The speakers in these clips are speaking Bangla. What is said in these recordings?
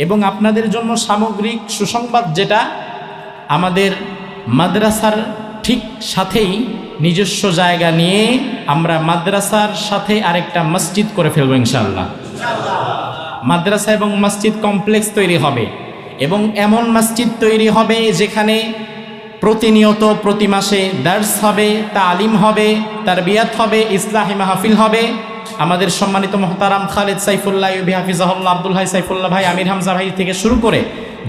এবং আপনাদের জন্য সামগ্রিক সুসংবাদ যেটা আমাদের মাদ্রাসার ঠিক সাথেই নিজস্ব জায়গা নিয়ে আমরা মাদ্রাসার সাথে আরেকটা মসজিদ করে ফেলব ইনশাল্লাহ মাদ্রাসা এবং মসজিদ কমপ্লেক্স তৈরি হবে এবং এমন মসজিদ তৈরি হবে যেখানে প্রতিনিয়ত প্রতি মাসে দার্স হবে, তালিম হবে তার বিয়াত হবে, ইসলাহি মাহফিল হবে আমাদের সম্মানিত মহতারাম খালেদ সাইফুল্লাহ ইউবি হাফিজাহুল্লাহ আব্দুল হাই সাইফুল্লাহ ভাই, আমির হামজা ভাই থেকে শুরু করে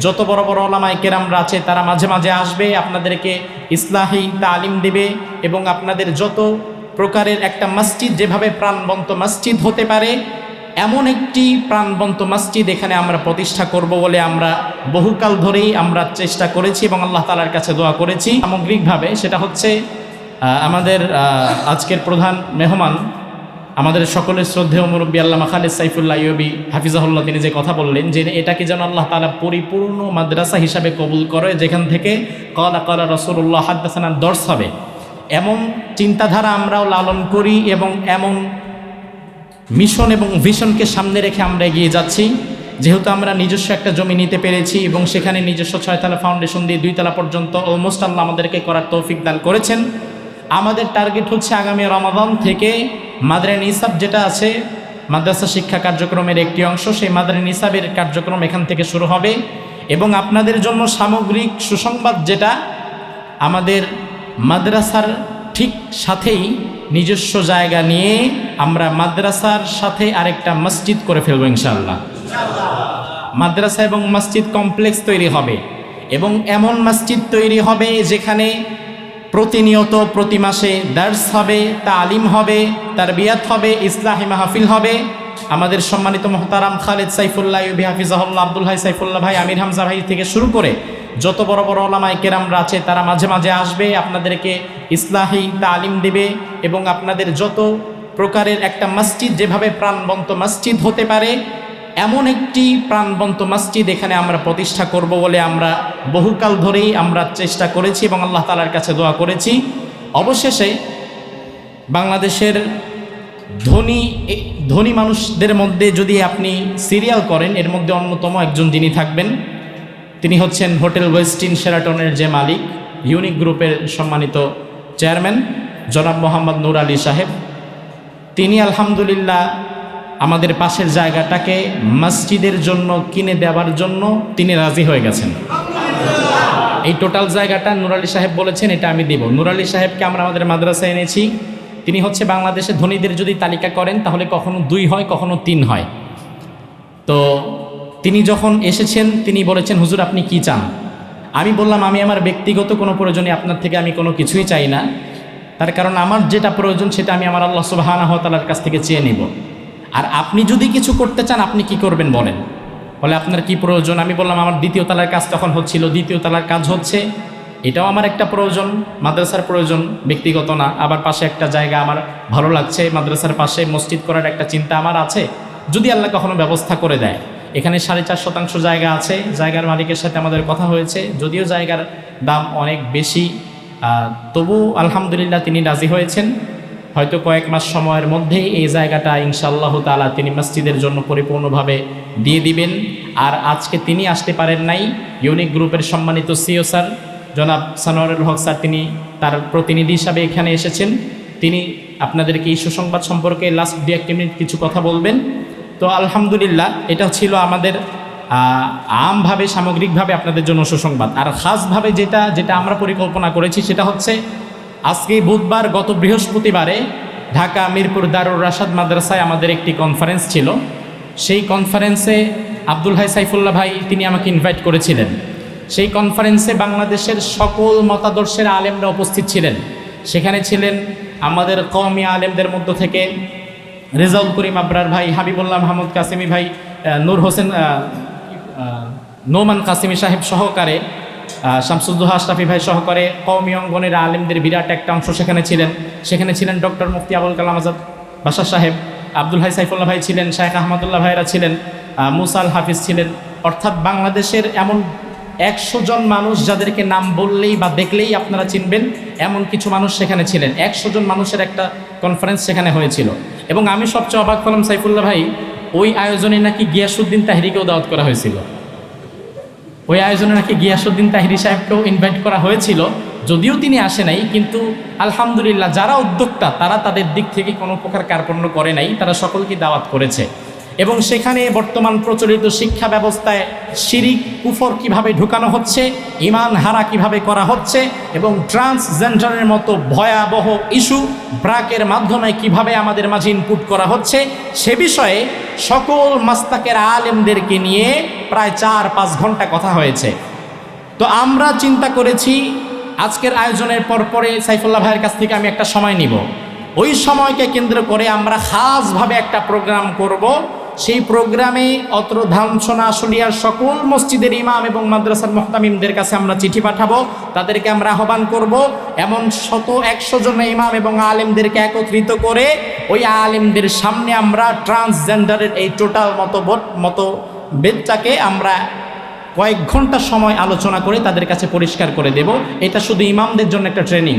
যত বড় বড় ওলামাই কেরামরা আছে, তারা মাঝে মাঝে আসবে, আপনাদেরকে ইসলাহী তালিম দেবে এবং আপনাদের যত প্রকারের একটা মসজিদ, যেভাবে প্রাণবন্ত মসজিদ হতে পারে, এমন একটি প্রাণবন্ত মসজিদ এখানে আমরা প্রতিষ্ঠা করব বলে আমরা বহুকাল ধরেই আমরা চেষ্টা করেছি এবং আল্লাহ তালার কাছে দোয়া করেছি। সামগ্রিকভাবে সেটা হচ্ছে আমাদের আজকের প্রধান মেহমান আমাদের সকলের শ্রদ্ধেয় মুরব্বী আল্লাহ খালেদ সাইফুল্লাহ ইয়বি হাফিজাহুল্লাহ, তিনি যে কথা বললেন যে এটাকে যেন আল্লাহ তালা পরিপূর্ণ মাদ্রাসা হিসাবে কবুল করে, যেখান থেকে কলা কলা রসুল্লাহ হাদ্দাসানার দর্শ হবে। এমন চিন্তাধারা আমরাও লালন করি এবং এমন মিশন এবং ভিশনকে সামনে রেখে আমরা এগিয়ে যাচ্ছি। যেহেতু আমরা নিজস্ব একটা জমি নিতে পেরেছি এবং সেখানে নিজস্ব ছয়তলা ফাউন্ডেশন দিয়ে দুইতলা পর্যন্ত অলমোস্ট আল্লাহ আমাদেরকে করার তৌফিক দান করেছেন। আমাদের টার্গেট হচ্ছে আগামী রমাদান থেকে মাদ্রান নিসাব যেটা আছে, মাদ্রাসা শিক্ষা কার্যক্রমের একটি অংশ, সেই মাদ্রান নিসাবের কার্যক্রম এখান থেকে শুরু হবে। এবং আপনাদের জন্য সামগ্রিক সুসংবাদ যেটা, আমাদের মাদ্রাসার ঠিক সাথেই নিজস্ব জায়গা নিয়ে আমরা মাদ্রাসার সাথে আরেকটা মসজিদ করে ফেলব ইনশাল্লাহ মাদ্রাসা এবং মসজিদ কমপ্লেক্স তৈরি হবে। এবং এমন মসজিদ তৈরি হবে যেখানে প্রতিনিয়ত প্রতি মাসে দার্স হবে, তালিম হবে তার বিয়াত হবে, ইসলাহি মাহফিল হবে। আমাদের সম্মানিত মহতারাম খালেদ সাইফুল্লাহ ইউবি আব্দুল হাই সাইফুল্লাহ ভাই, আমির হামজা ভাই থেকে শুরু করে যত বড় বড় ওলামায় কেরামরা আছে, তারা মাঝে মাঝে আসবে, আপনাদেরকে ইসলাহি তালিম দেবে এবং আপনাদের যত প্রকারের একটা মসজিদ, যেভাবে প্রাণবন্ত মসজিদ হতে পারে এমন একটি প্রাণবন্ত মসজিদ এখানে আমরা প্রতিষ্ঠা করব বলে আমরা বহুকাল ধরেই আমরা চেষ্টা করেছি এবং আল্লাহ তালার কাছে দোয়া করেছি। অবশেষে বাংলাদেশের ধনী ধনী মানুষদের মধ্যে যদি আপনি সিরিয়াল করেন, এর মধ্যে অন্যতম একজন যিনি থাকবেন, তিনি হচ্ছেন হোটেল ওয়েস্টিন সেরাটনের যে মালিক, ইউনিক গ্রুপের সম্মানিত চেয়ারম্যান, জনাব মোহাম্মদ নুর আলী সাহেব। তিনি আলহামদুলিল্লাহ আমাদের পাশের জায়গাটাকে মসজিদের জন্য কিনে দেওয়ার জন্য তিনি রাজি হয়ে গেছেন। এই টোটাল জায়গাটা নুরালি সাহেব বলেছেন, এটা আমি দিব। নুরালি সাহেবকে আমরা আমাদের মাদ্রাসায় এনেছি। তিনি হচ্ছে বাংলাদেশের ধনীদের যদি তালিকা করেন, তাহলে কখনো দুই হয়, কখনো তিন হয়। তো তিনি যখন এসেছেন, তিনি বলেছেন, হুজুর, আপনি কি চান? আমি বললাম, আমি আমার ব্যক্তিগত কোনো প্রয়োজনে আপনার থেকে আমি কোনো কিছুই চাই না। তার কারণ আমার যেটা প্রয়োজন, সেটা আমি আমার আল্লাহ সুবাহানাহ তালার কাছ থেকে চেয়ে নেব। আর আপনি যদি কিছু করতে চান, আপনি কি করবেন বলেন? বলে, আপনার কি প্রয়োজন? আমি বললাম, আমার দ্বিতীয় তালার কাজ তখন হচ্ছিল, দ্বিতীয় তালার কাজ হচ্ছে। এটাও আমার একটা প্রয়োজন, মাদ্রাসার প্রয়োজন, ব্যক্তিগত না। আবার পাশে একটা জায়গা আমার ভালো লাগছে, মাদ্রাসার পাশে মসজিদ করার একটা চিন্তা আমার আছে। যদি আল্লাহ কখনো ব্যবস্থা করে দেয়। এখানে সাড়ে চার শতাংশ জায়গা আছে, জায়গার মালিকের সাথে আমাদের কথা হয়েছে। যদিও জায়গার দাম অনেক বেশি তবু আলহামদুলিল্লাহ তিনি রাজি হয়েছেন। হয়তো কয়েক মাস সময়ের মধ্যেই এই জায়গাটা ইনশাআল্লাহ তালা তিনি মসজিদের জন্য পরিপূর্ণভাবে দিয়ে দিবেন। আর আজকে তিনি আসতে পারেন নাই, ইউনিক গ্রুপের সম্মানিত সিও স্যার, জনাব সানোয়ারুল হক স্যার, তিনি তার প্রতিনিধি হিসাবে এখানে এসেছেন। তিনি আপনাদেরকে এই সুসংবাদ সম্পর্কে লাস্ট দু এক মিনিট কিছু কথা বলবেন। তো আলহামদুলিল্লাহ, এটা ছিল আমাদের আমভাবে, সামগ্রিকভাবে আপনাদের জন্য সুসংবাদ। আর খাসভাবে যেটা যেটা আমরা পরিকল্পনা করেছি সেটা হচ্ছে আজকে বুধবার গত বৃহস্পতিবারে ঢাকা মিরপুর দারুর রাশাদ মাদ্রাসায় আমাদের একটি কনফারেন্স ছিল। সেই কনফারেন্সে আব্দুল হাই সাইফুল্লাহ ভাই তিনি আমাকে ইনভাইট করেছিলেন। সেই কনফারেন্সে বাংলাদেশের সকল মতাদর্শের আলেমরা উপস্থিত ছিলেন। সেখানে ছিলেন আমাদের কওমি আলেমদের মধ্য থেকে রেজাউল করিম আবরার ভাই, হাবিবুল্লাহ মাহমুদ কাসিমি ভাই নূর হোসেন নোমান কাসিমি সাহেব সহকারে শামসুদ্দোহা আশরাফি ভাই সহকারে কওমি অঙ্গনের আলেমদের বিরাট একটা অংশ সেখানে ছিলেন। সেখানে ছিলেন ডক্টর মুফতি আবুল কালাম আজাদ বাসার সাহেব, আব্দুল হাই সাইফুল্লাহ ভাই ছিলেন, শায়েখ আহমদুল্লাহ ভাইরা ছিলেন মুসাল হাফিজ ছিলেন। অর্থাৎ বাংলাদেশের এমন একশো জন মানুষ যাদেরকে নাম বললেই বা দেখলেই আপনারা চিনবেন, এমন কিছু মানুষ সেখানে ছিলেন। একশো জন মানুষের একটা কনফারেন্স সেখানে হয়েছিল। এবং আমি সবচেয়ে অবাক হলাম সাইফুল্লাহ ভাই, ওই আয়োজনে নাকি গিয়াসুদ্দিন তাহরিকেও দাওয়াত করা হয়েছিল। ওই আয়োজনে নাকি গিয়াসুদ্দিন তাহিরি সাহেবকেও ইনভাইট করা হয়েছিল। যদিও তিনি আসে নাই, কিন্তু আলহামদুলিল্লাহ যারা উদ্যোক্তা, তারা তাদের দিক থেকে কোনো প্রকার কার্পণ্য করে নাই, তারা সকলকে দাওয়াত করেছে। এবং সেখানে বর্তমান প্রচলিত শিক্ষা ব্যবস্থায় শিরিক, কুফর কীভাবে ঢুকানো হচ্ছে, ইমান হারা কীভাবে করা হচ্ছে, এবং ট্রান্সজেন্ডারের মতো ভয়াবহ ইস্যু ব্রাকের মাধ্যমে কীভাবে আমাদের মাঝে ইনপুট করা হচ্ছে, সে বিষয়ে সকল মাস্তাকের আলেমদেরকে নিয়ে প্রায় চার পাঁচ ঘণ্টা কথা হয়েছে। তো আমরা চিন্তা করেছি, আজকের আয়োজনের পর পরে সাইফুল্লাহ ভাইয়ের কাছ থেকে আমি একটা সময় নিব। ওই সময়কে কেন্দ্র করে আমরা খাসভাবে একটা প্রোগ্রাম করব। সেই প্রোগ্রামে অত্র ধামসোনা আসলিয়ার সকল মসজিদের ইমাম এবং মাদ্রাসার মোহতামিমদের কাছে আমরা চিঠি পাঠাবো, তাদেরকে আমরা আহ্বান করব। এমন শত একশো জন ইমাম এবং আলেমদেরকে একত্রিত করে ওই আলেমদের সামনে আমরা ট্রান্সজেন্ডারের এই টোটাল মতো মতো বেদটাকে আমরা কয়েক ঘণ্টা সময় আলোচনা করে তাদের কাছে পরিষ্কার করে দেব। এটা শুধু ইমামদের জন্য একটা ট্রেনিং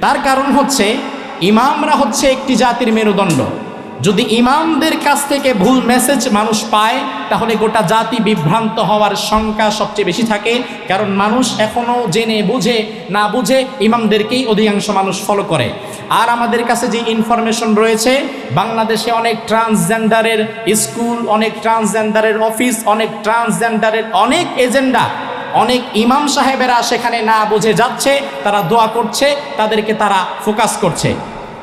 তার কারণ হচ্ছে, ইমামরা হচ্ছে একটি জাতির মেরুদণ্ড। যদি ইমামদের কাছ থেকে ভুল মেসেজ মানুষ পায়, তাহলে গোটা জাতি বিভ্রান্ত হওয়ার সংখ্যা সবচেয়ে বেশি থাকে। কারণ মানুষ এখনও জেনে বুঝে, না বুঝে ইমামদেরকেই অধিকাংশ মানুষ ফলো করে। আর আমাদের কাছে যে ইনফরমেশন রয়েছে, বাংলাদেশে অনেক ট্রান্সজেন্ডারের স্কুল অনেক ট্রান্সজেন্ডারের অফিস অনেক ট্রান্সজেন্ডারের অনেক এজেন্ডা অনেক ইমাম সাহেবেরা সেখানে না বুঝে যাচ্ছে, তারা দোয়া করছে, তাদেরকে তারা ফোকাস করছে।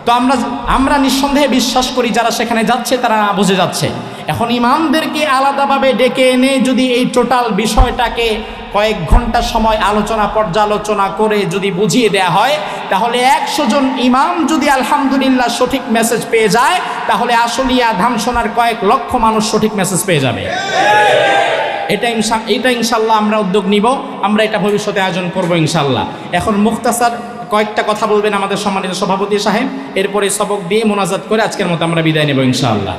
তো আমরা আমরা নিঃসন্দেহে বিশ্বাস করি যারা সেখানে যাচ্ছে, তারা না বুঝে যাচ্ছে। এখন ইমামদেরকে আলাদাভাবে ডেকে এনে যদি এই টোটাল বিষয়টাকে কয়েক ঘণ্টা সময় আলোচনা, পর্যালোচনা করে যদি বুঝিয়ে দেয়া হয়, তাহলে একশো জন ইমাম যদি আলহামদুলিল্লাহ সঠিক মেসেজ পেয়ে যায়, তাহলে আসলিয়া ধামসোনার কয়েক লক্ষ মানুষ সঠিক মেসেজ পেয়ে যাবে। এটা ইনশা, এটা ইনশাল্লাহ আমরা উদ্যোগ নিব, আমরা এটা ভবিষ্যতে আয়োজন করব ইনশাল্লাহ। এখন মুক্তাসার কয়েকটা কথা বলবেন আমাদের সম্মানিত সভাপতি সাহেব। এরপরে সবক দিয়ে মোনাজাত করে আজকের মতো আমরা বিদায় নেব ইনশাআল্লাহ।